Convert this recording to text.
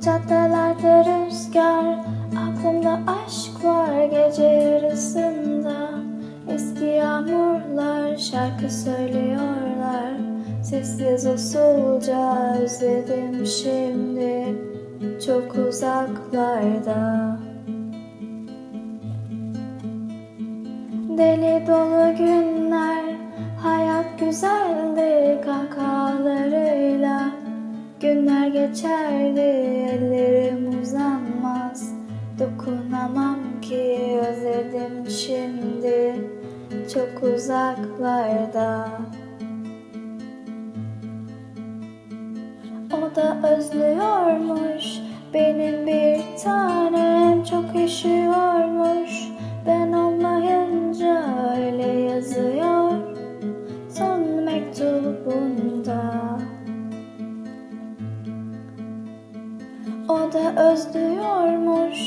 Caddelerde rüzgar Aklımda aşk var gece yarısında. Eski yağmurlar şarkı söylüyorlar. Sessiz usulca özledim şimdi Çok uzaklarda. Deli dolu günler Hayat güzeldi kahkahalarıyla. Günler geçerdi Dokunamam ki özledim şimdi. Çok uzaklarda. O da özlüyormuş Benim bir tanem. Çok üşüyormuş Ben olmayınca öyle yazıyor. Son mektubunda. O da özlüyormuş